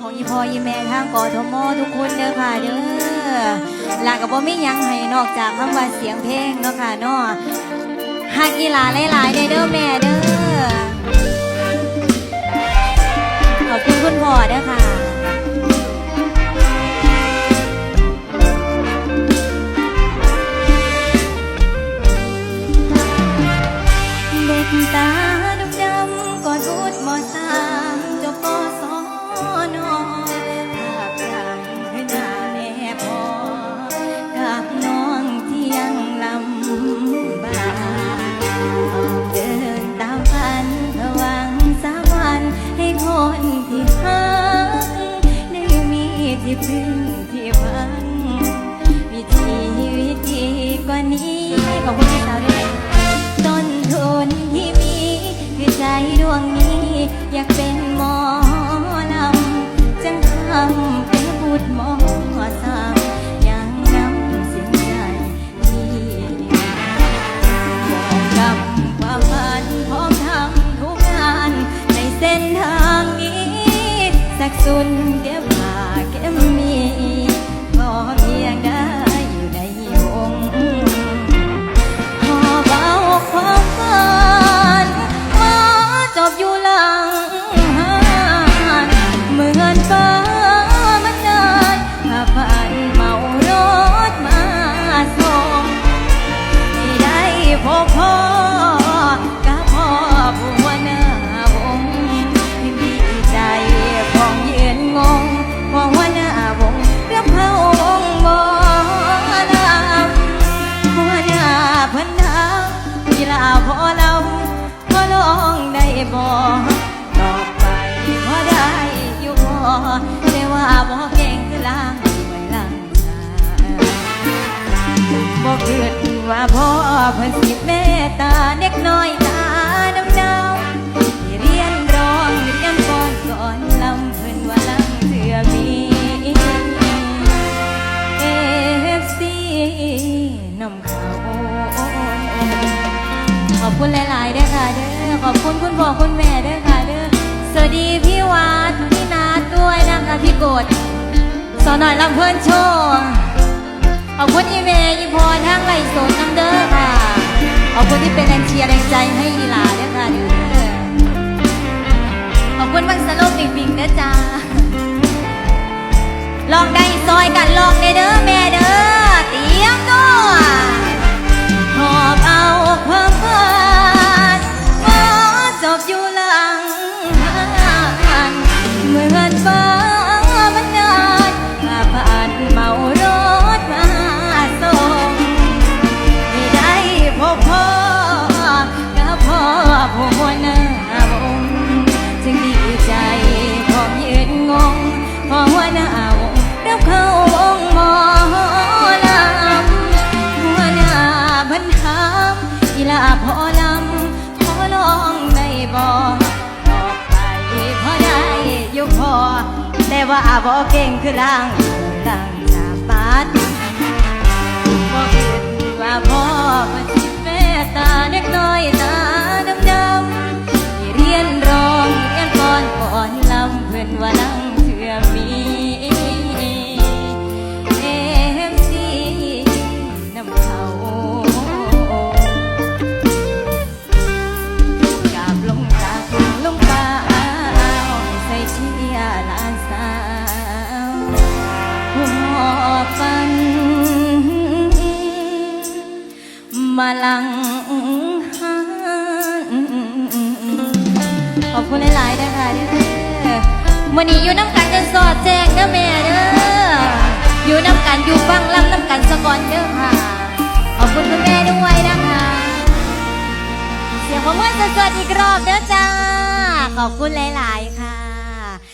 ของอีพ่ออีแม่ทางกอทมทุกคนเด้อค่ะเด้อหลากับบ่มียังให้นอกจากคำว่าเสียงเพลงเนาะค่ะเนาะฮักอีหลาหลายๆเด้อเด้อแม่เด้อขอบคุณคุณพ่อเด้อค่ะเด็กตาดำดำๆก่อนอุดมอสามจบปสน คนที่หักได้มีที่พึ่งที่พังวิธีวิธีกว่านี้ขอบคุณพี่สาวด้วยต้นทุนที่มีคือใจดวงนี้อยากเป็น สุนแก็บผ้าแก็บมี คิดว่าพ่อเพิ่นสิเมตตาเด็กน้อยตาดำดำที่เรียนร้องเรียนก่อนก่อนลำเพิ่นว่าลำเถื่อมีเอฟซีนำเขาขอบคุณหลายๆเด้อค่ะเด้อขอบคุณคุณพ่อคุณแม่เด้อค่ะเด้อสวัสดีพี่วาดพี่นาด้วยนะคะพี่กดสอนหน่อยลำเพื่อนโชว์ ขอบคุณอีเมย์อีพรทั้งไลฟ์สดน้ำเด้อค่ะ ขอบคุณที่เป็นแรงเชียร์แรงใจให้อีหลาเด้อค่ะเด้อขอบคุณบังสโลปปิงๆเด้อจ้าลองได้ซอยกันลองในเด้อแม่เด้อเตรียมตัวหอบเอาความฝันมจบอยู่หลังหันเมือ แต่ว่าบ่เก่งคือร่างร่างสาบานบ่คิดว่าพ่อมันสิเมตตาเด็กน้อย มาลังหันขอบคุณหลายๆนะคะเด้อวันนี้อยู่น้ำกันจะสอดแจ้งเด้อแม่เด้ออยู่น้ำกันอยู่ฟังลำน้ำกันสะก่อนเด้อค่ะ ขอบคุณคุณแม่ด้วยนะคะ เสียงของเมื่อสดๆอีกรอบเด้อจ้า ขอบคุณหลายๆ